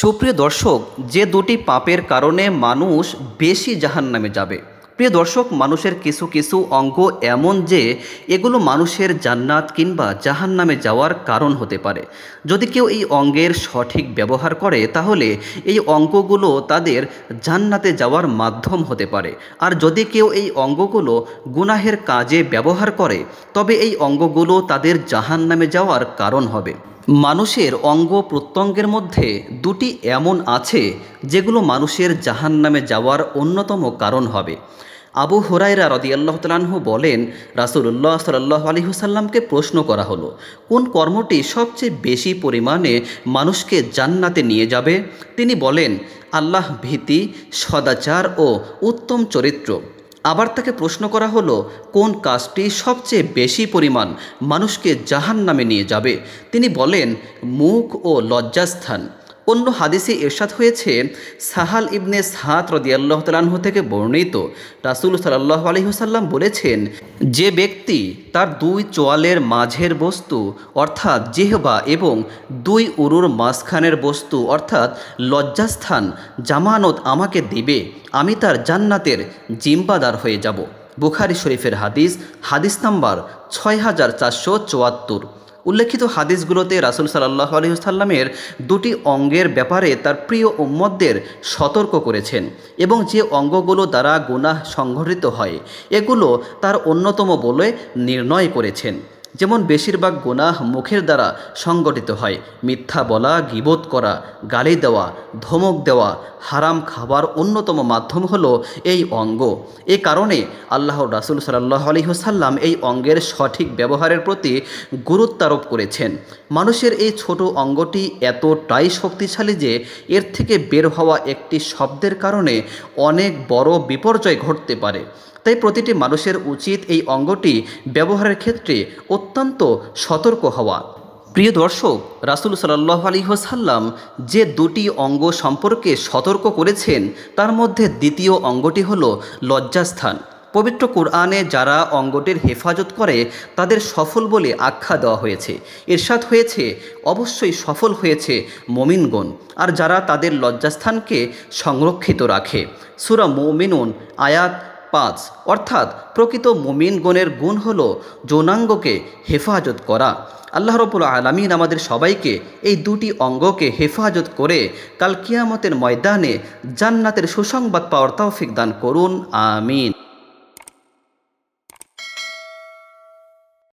সুপ্রিয় দর্শক, যে দুটি পাপের কারণে মানুষ বেশি জাহান্নামে যাবে। প্রিয় দর্শক, মানুষের কিছু কিছু অঙ্গ এমন যে এগুলো মানুষের জান্নাত কিংবা জাহান্নামে যাওয়ার কারণ হতে পারে। যদি কেউ এই অঙ্গের সঠিক ব্যবহার করে, তাহলে এই অঙ্গগুলো তাদের জান্নাতে যাওয়ার মাধ্যম হতে পারে। আর যদি কেউ এই অঙ্গগুলো গুনাহের কাজে ব্যবহার করে, তবে এই অঙ্গগুলো তাদের জাহান্নামে যাওয়ার কারণ হবে। মানুষের অঙ্গ প্রত্যঙ্গের মধ্যে দুটি এমন আছে যেগুলো মানুষের জাহান্নামে যাওয়ার অন্যতম কারণ হবে। আবু হুরাইরা রদিয়াল্লাহ তালাহু বলেন রাসুল্লাহ সাল্লাহ আলী হুসাল্লামকে প্রশ্ন করা হলো, কোন কর্মটি সবচেয়ে বেশি পরিমাণে মানুষকে জান্নাতে নিয়ে যাবে? তিনি বলেন, আল্লাহ ভীতি, সদাচার ও উত্তম চরিত্র। আবার তাকে প্রশ্ন করা হলো, কোন কাজটি সবচেয়ে বেশি পরিমাণ মানুষকে জাহান নামে নিয়ে যাবে? তিনি বলেন, মুখ ও লজ্জাস্থান। অন্য হাদিসে এরশাদ হয়েছে, সাহাল ইবনে সাহাত রদিয়াল্লাহ তালাহ থেকে বর্ণিত। রাসুল সাল্লাহ আলহিহসাল্লাম বলেছেন, যে ব্যক্তি তার দুই চোয়ালের মাঝের বস্তু, অর্থাৎ জেহবা এবং দুই উরুর মাঝখানের বস্তু, অর্থাৎ লজ্জাস্থান, জামানত আমাকে দিবে, আমি তার জান্নাতের জিম্বাদার হয়ে যাব। বুখারি শরীফের হাদিস হাদিস নাম্বার ছয় হাজার চারশো চুয়াত্তর। উল্লেখিত হাদিসগুলোতে রাসুল সাল্লাহ আলহিহাল্লামের দুটি অঙ্গের ব্যাপারে তার প্রিয় উম্মদদের সতর্ক করেছেন এবং যে অঙ্গগুলো দ্বারা গুনাহ সংঘটিত হয়, এগুলো তার অন্যতম বলে নির্ণয় করেছেন। যেমন বেশিরভাগ গোনাহ মুখের দ্বারা সংগঠিত হয়, মিথ্যা বলা গিবোধ করা, গালি দেওয়া, ধমক দেওয়া, হারাম খাবার অন্যতম মাধ্যম হলো এই অঙ্গ। এ কারণে আল্লাহ রাসুল সাল্লাহ আলহিহসাল্লাম এই অঙ্গের সঠিক ব্যবহারের প্রতি গুরুত্ব আরোপ করেছেন। মানুষের এই ছোট অঙ্গটি এতটাই শক্তিশালী যে এর থেকে বের হওয়া একটি শব্দের কারণে অনেক বড় বিপর্যয় ঘটতে পারে। তাই প্রতিটি মানুষের উচিত এই অঙ্গটি ব্যবহারের ক্ষেত্রে অত্যন্ত সতর্ক হওয়া। প্রিয় দর্শক, রাসুল সাল্লাহ আলী সাল্লাম যে দুটি অঙ্গ সম্পর্কে সতর্ক করেছেন, তার মধ্যে দ্বিতীয় অঙ্গটি হল লজ্জাস্থান। পবিত্র কোরআনে যারা অঙ্গটির হেফাজত করে, তাদের সফল বলে আখ্যা দেওয়া হয়েছে। এরশাদ হয়েছে, অবশ্যই সফল হয়েছে মমিনগণ, আর যারা তাদের লজ্জাস্থানকে সংরক্ষিত রাখে। সুরা মোমিনুন, আয়াত পাঁচ, অর্থাৎ প্রকৃত মোমিনগণের গুণ হল যৌনাঙ্গকে হেফাজত করা। আল্লাহ রবুল আলমিন আমাদের সবাইকে এই দুটি অঙ্গকে হেফাজত করে কাল কিয়ামতের ময়দানে জান্নাতের সুসংবাদ পাওয়ার তৌফিক দান করুন, আমিন।